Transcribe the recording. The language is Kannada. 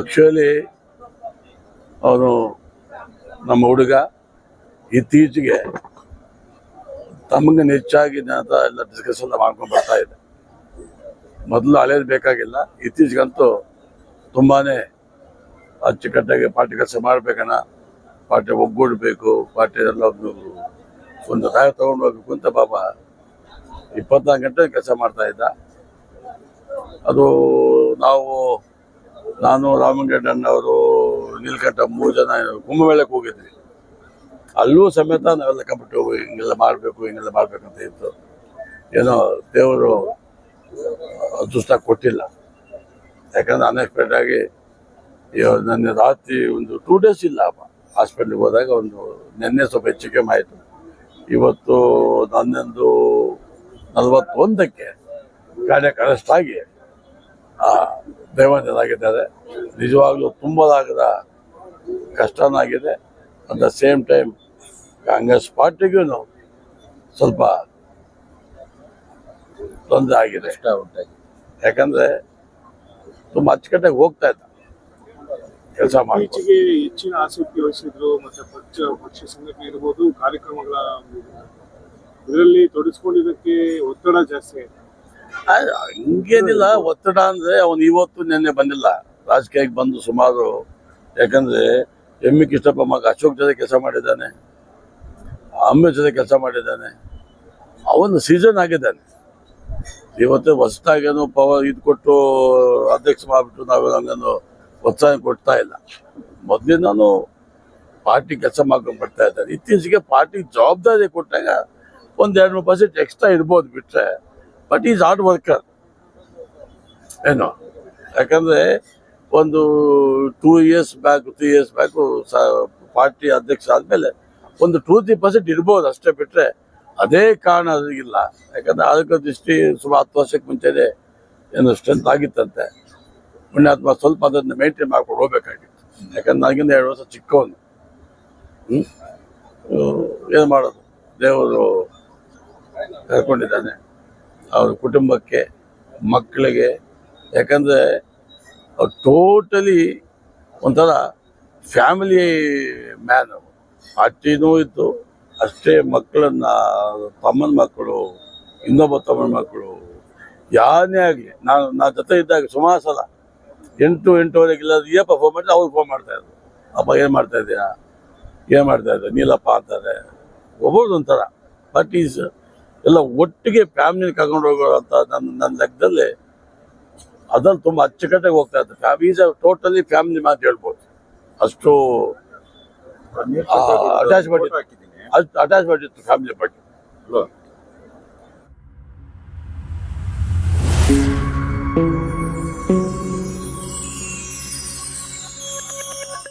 ಆಕ್ಚುಲಿ ಅವನು ನಮ್ಮ ಹುಡುಗ ಇತ್ತೀಚೆಗೆ ತಮಗೆ ಹೆಚ್ಚಾಗಿ ಅಂತ ಎಲ್ಲ ಡಿಸ್ಕಸ್ ಎಲ್ಲ ಮಾಡ್ಕೊಂಡು ಬರ್ತಾ ಇದೆ. ಮೊದಲು ಹಳೇದು ಬೇಕಾಗಿಲ್ಲ, ಇತ್ತೀಚೆಗಂತೂ ತುಂಬಾ ಅಚ್ಚುಕಟ್ಟಾಗಿ ಪಾರ್ಟಿ ಕೆಲಸ ಮಾಡಬೇಕಣ್ಣ, ಪಾರ್ಟಿ ಒಗ್ಗೂಡಬೇಕು, ಪಾರ್ಟಿ ಎಲ್ಲ ಒಂದು ರಾಯ ತಗೊಂಡು ಹೋಗ್ಬೇಕು ಅಂತ ಪಾಪ ಇಪ್ಪತ್ನಾಲ್ಕು ಗಂಟೆ ಕೆಲಸ ಮಾಡ್ತಾ ಇದ್ದ. ಅದು ನಾವು ನಾನು ರಾಮಗಡ್ಡಣ್ಣವರು ನೀಲ್ಕಂಠ ಮೂರು ಜನ ಕುಂಭಮೇಳಕ್ಕೆ ಹೋಗಿದ್ವಿ. ಅಲ್ಲೂ ಸಮೇತ ನಾವೆಲ್ಲ ಕಮಿಟಿ ಹಿಂಗೆಲ್ಲ ಮಾಡಬೇಕು, ಹಿಂಗೆಲ್ಲ ಮಾಡಬೇಕಂತ ಇತ್ತು. ಏನೋ ದೇವರು ಅದೃಷ್ಟ ಕೊಟ್ಟಿಲ್ಲ. ಯಾಕಂದ್ರೆ ಅನ್ಎಕ್ಸ್ಪೆಕ್ಟ್ ಆಗಿ ನನ್ನ ರಾತ್ರಿ ಒಂದು ಟೂ ಡೇಸ್ ಇಲ್ಲ ಹಾಸ್ಪಿಟ್ಲಿಗೆ ಹೋದಾಗ ಒಂದು ನಿನ್ನೆ ಸ್ವಲ್ಪ ಹೆಚ್ಚು ಕಮ್ಮಿ ಆಯಿತು ಇವತ್ತು ನನ್ನೊಂದು ನಲವತ್ತೊಂದಕ್ಕೆ ಕಾರ್ಯಕ್ಕೆ ಅರೆಸ್ಟ್ ಆ, ದೈವಂತರಾಗಿದ್ದಾರೆ ನಿಜವಾಗ್ಲೂ ತುಂಬಲಾಗದ ಕಷ್ಟನಾಗಿದೆ. At the same time Congress ಪಾರ್ಟಿಗೂ ಸ್ವಲ್ಪ ತೊಂದರೆ ಆಗಿದೆ. ಯಾಕಂದರೆ ತುಂಬ ಯಾಕಂದ್ರೆ ತುಂಬಾ ಅಚ್ಚುಕಟ್ಟಾಗಿ ಹೋಗ್ತಾ ಇದ್ದ ಕೆಲಸ ಮಾಡಿ ಇತ್ತೀಚೆಗೆ ಹೆಚ್ಚಿನ ಆಸಕ್ತಿ ವಹಿಸಿದ್ರು ಮತ್ತೆ ಪಕ್ಷ ಪಕ್ಷ ಸಂಘಟನೆ ಇರ್ಬೋದು ಕಾರ್ಯಕ್ರಮಗಳ ಇದರಲ್ಲಿ ತೊಡಗಿಸ್ಕೊಂಡಿದ್ದಕ್ಕೆ ಒತ್ತಡ ಜಾಸ್ತಿ ಆಯ್ತು. ಹಿಂಗೇನಿಲ್ಲ, ಒತ್ತಡ ಅಂದ್ರೆ ಅವನು ಇವತ್ತು ನಿನ್ನೆ ಬಂದಿಲ್ಲ. ರಾಜಕೀಯಕ್ಕೆ ಬಂದು ಸುಮಾರು, ಯಾಕಂದ್ರೆ ಎಮ್ಮಿ ಕೃಷ್ಣಪ್ಪ ಮಗ ಅಶೋಕ್ ಜೊತೆ ಕೆಲಸ ಮಾಡಿದ್ದಾನೆ ಅಮ್ಮ ಜೊತೆ ಕೆಲಸ ಮಾಡಿದ್ದಾನೆ. ಅವನು ಸೀಸನ್ ಆಗಿದ್ದಾನೆ. ಇವತ್ತು ಹೊಸದಾಗೇನು ಪವರ್ ಇದು ಕೊಟ್ಟು ಅಧ್ಯಕ್ಷ ಮಾಡಿಬಿಟ್ಟು ನಾವು ಹಂಗನ್ನು ಪ್ರೋತ್ಸಾಹ ಕೊಡ್ತಾ ಇಲ್ಲ. ಮೊದಲಿಂದಾನು ಪಾರ್ಟಿ ಕೆಲಸ ಮಾಡ್ಕೊಂಡು ಬರ್ತಾ ಇದ್ದಾರೆ ಇತ್ತೀಚೆಗೆ ಪಾರ್ಟಿ ಜವಾಬ್ದಾರಿ ಕೊಟ್ಟಾಗ ಒಂದು ಎರಡು ಮೂರು ಪರ್ಸೆಂಟ್ ಎಕ್ಸ್ಟ್ರಾ ಇರ್ಬೋದು ಬಿಟ್ರೆ ಬಟ್ ಈಸ್ ಹಾರ್ಡ್ ವರ್ಕರ್ ಏನೋ ಯಾಕಂದ್ರೆ ಒಂದು two years back three years back party ಅಧ್ಯಕ್ಷ ಆದಮೇಲೆ ಒಂದು ಟೂ ತ್ರೀ ಪರ್ಸೆಂಟ್ ಇರ್ಬೋದು ಅಷ್ಟೇ ಬಿಟ್ರೆ ಅದೇ ಕಾರಣ ಅದಿಲ್ಲ ಯಾಕಂದ್ರೆ ಆರೋಗ್ಯ ದೃಷ್ಟಿ ಸುಮಾರು ಹತ್ತು ವರ್ಷಕ್ಕೆ ಮುಂಚೆನೆ ಏನು ಸ್ಟ್ರೆಂತ್ ಆಗಿತ್ತಂತೆ. ಪುಣ್ಯಾತ್ಮ ಸ್ವಲ್ಪ ಅದನ್ನು ಮೇಂಟೈನ್ ಮಾಡ್ಕೊಂಡು ಹೋಗ್ಬೇಕಾಗಿತ್ತು. ಯಾಕಂದ್ರೆ ನನಗಿಂತ ಎರಡು ವರ್ಷ ಚಿಕ್ಕವನು. ಹ್ಮ್? ಏನು ಮಾಡೋದು? ದೇವರು ಕರ್ಕೊಂಡಿದ್ದಾನೆ. ಅವ್ರ ಕುಟುಂಬಕ್ಕೆ, ಮಕ್ಕಳಿಗೆ, ಯಾಕಂದರೆ ಅವ್ರು ಟೋಟಲಿ ಒಂಥರ ಫ್ಯಾಮಿಲಿ ಮ್ಯಾನ್ ಅಟ್ಟಿನೂ ಇತ್ತು, ಅಷ್ಟೇ ಮಕ್ಕಳನ್ನು ತಮ್ಮನ ಮಕ್ಕಳು, ಇನ್ನೊಬ್ಬ ತಮ್ಮನ ಮಕ್ಕಳು ಯಾರನ್ನೇ ಆಗಲಿ. ನಾನು, ನಾ ಜೊತೆ ಇದ್ದಾಗ ಸುಮಾರು ಸಲ ಎಂಟು, ಎಂಟುವರೆಗೆ ಇಲ್ಲ ಏಪ್ಪ ಫೋನ್ ಮಾಡಿದ್ರೆ ಅವ್ರು ಫೋನ್ ಮಾಡ್ತಾಯಿದ್ರು ಅಪ್ಪ, ಏನು ಮಾಡ್ತಾ ಏನು ಮಾಡ್ತಾ ನೀಲಪ್ಪ, ಅಂತಾರೆ. ಒಬ್ಬರದು ಒಂಥರ. ಬಟ್ ಈಸ್ ಎಲ್ಲ ಒಟ್ಟಿಗೆ ಫ್ಯಾಮಿಲಿ ಕರ್ಕೊಂಡು ಅಂತ ನನ್ನ ನನ್ನ ಲೆಕ್ಕದಲ್ಲಿ ಅದನ್ನು ತುಂಬ ಅಚ್ಚುಕಟ್ಟಾಗಿ ಹೋಗ್ತಾ ಇತ್ತು. ಫ್ಯಾಮ್ ಈಸ್ ಟೋಟಲಿ ಫ್ಯಾಮಿಲಿ ಮಾತು ಹೇಳ್ಬೋದು. ಅಷ್ಟು ಅಟ್ಯಾಚ್ಮೆಂಟ್ ಅಷ್ಟು ಅಟ್ಯಾಚ್ಮೆಂಟ್ ಇತ್ತು ಫ್ಯಾಮಿಲಿ ಬಗ್ಗೆ. ಅಲ್ವಾ?